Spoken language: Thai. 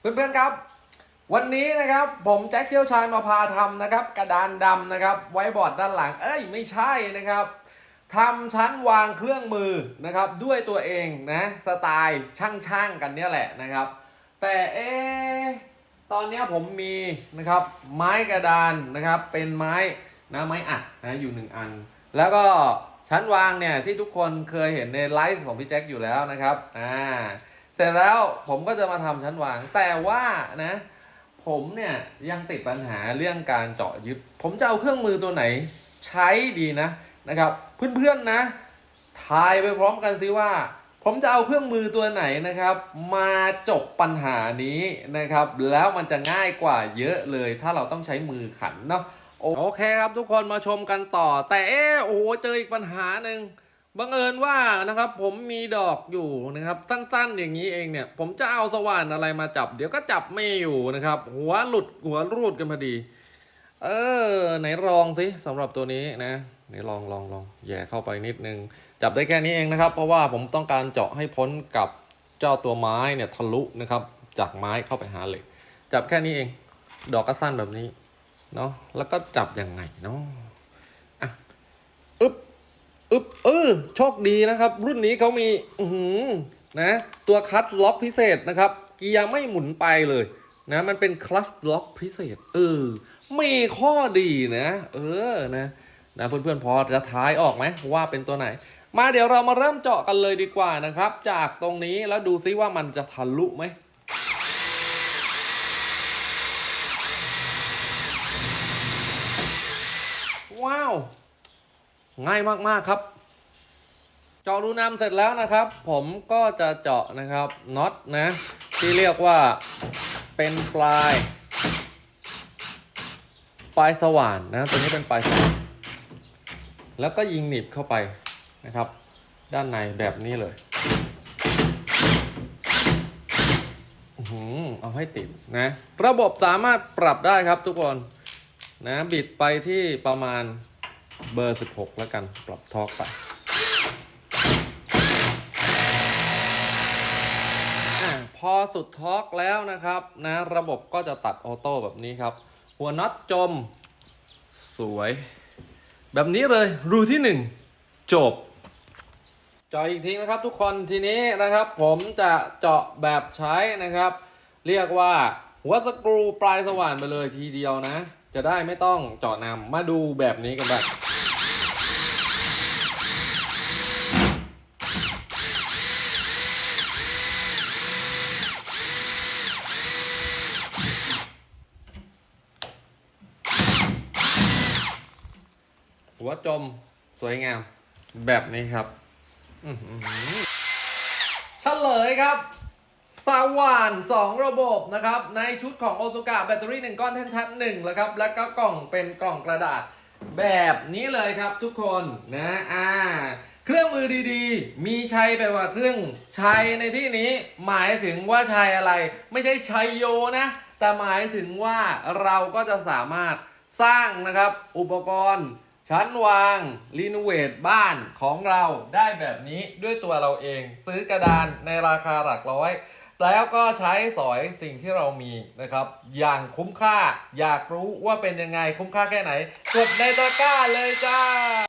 เพื่อนๆครับ วันนี้นะครับผมแจ็คเชี่ยวชาญมาพาทำนะครับ กระดานดำนะครับ ไว้บอร์ดด้านหลัง เอ้ยไม่ใช่นะครับทำชั้นวางเครื่องมือนะครับ ด้วยตัวเองนะสไตล์ช่างๆกันเนี่ยแหละนะครับ แต่เอ๊ตอนนี้ผมมีนะครับไม้กระดานนะครับเป็นไม้นะไม้อัดนะอยู่หนึ่งอัน แล้วก็ชั้นวางเนี่ยที่ทุกคนเคยเห็นในไลฟ์ของพี่แจ็คอยู่แล้วนะครับอ่า สร็จแล้วผมก็จะมาทำชั้นวาง แต่ว่านะ ผมเนี่ยยังติดปัญหาเรื่องการเจาะยึด ผมจะเอาเครื่องมือตัวไหนใช้ดีนะนะครับ เพื่อนๆนะทายไปพร้อมกันสิว่า ผมจะเอาเครื่องมือตัวไหนนะครับ มาจบปัญหานี้นะครับ แล้วมันจะง่ายกว่าเยอะเลย ถ้าเราต้องใช้มือขันเนาะโอเคครับทุกคนมาชมกันต่อ แต่เอ๊ะโอ้เจออีกปัญหาหนึ่ง บังเอิญว่านะครับผมมีดอกอยู่นะครับสั้นๆอย่างนี้เองเนี่ย ผมจะเอาสว่านอะไรมาจับ เดี๋ยวก็จับไม่อยู่นะครับ หัวหลุดหัวรูดกันพอดี เออ ไหนลองสิสำหรับตัวนี้นะไหนลองลองลองแย่เข้าไปนิดนึง จับได้แค่นี้เองนะครับ เพราะว่าผมต้องการเจาะให้พ้นกับเจ้าตัวไม้เนี่ยทะลุนะครับ จากไม้เข้าไปหาเหล็กจับแค่นี้เอง ดอกก็สั้นแบบนี้เนาะแล้วก็จับยังไงเนาะอะอึ๊บ อึบเออโชคดีนะครับ รุ่นนี้เขามีอืนะ ตัวคลัตช์ล็อกพิเศษนะครับ เกียร์ไม่หมุนไปเลยนะมันเป็นคลัตช์ล็อกพิเศษ เออมีข้อดีนะ เออนะนะเพื่อนๆพอจะทายออกไหมว่าเป็นตัวไหน มาเดี๋ยวเรามาเริ่มเจาะกันเลยดีกว่านะครับ จากตรงนี้แล้วดูซิว่ามันจะทะลุไหมว้าว ง่ายมากๆครับ เจาะรูน้ำเสร็จแล้วนะครับ ผมก็จะเจาะนะครับน็อตนะ ที่เรียกว่าเป็นปลาย ปลายสว่านนะตัวนี้เป็นปลายสว่านแล้วก็ยิงหนีบเข้าไปนะครับ ด้านในแบบนี้เลยหือเอาให้ติดนะ ระบบสามารถปรับได้ครับทุกคน นะ บิดไปที่ประมาณ เบอร์ 16 แล้วกันปรับทอกไปอพอสุดทอกแล้วนะครับนะระบบก็จะตัดออโต้แบบนี้ครับ หัวน็อตจมสวย แบบนี้เลยรูที่ 1 จบเจาะอีกทีนะครับทุกคนทีนี้นะครับ ผมจะเจาะแบบใช้นะครับ เรียกว่าหัวสกรูปลายสว่านไปเลยทีเดียวนะ จะได้ไม่ต้องเจาะนำมาดูแบบนี้กันบ้าง หัวจมสวยงาม แบบนี้ครับเฉลยครับสว่าน 2 ระบบนะครับ ในชุดของโอซูกะแบตเตอรี่ 1 ก้อนแท่นชัด1แล้วครับ แล้วก็กล่องเป็นกล่องกระดาษ แบบนี้เลยครับทุกคนนะอ่าเครื่องมือดีๆ มีชัยไปกว่าเครื่องชัยในที่นี้หมายถึงว่าชัยอะไร ไม่ใช่ชัยโยนะ แต่หมายถึงว่าเราก็จะสามารถสร้างนะครับอุปกรณ์ ชั้นวางรีโนเวทบ้านของเราได้แบบนี้ด้วยตัวเราเอง ซื้อกระดานในราคาหลักร้อย แล้วก็ใช้สอยสิ่งที่เรามีนะครับ อย่างคุ้มค่าอยากรู้ว่าเป็นยังไงคุ้มค่าแค่ไหน กดในตะกร้าเลยจ้า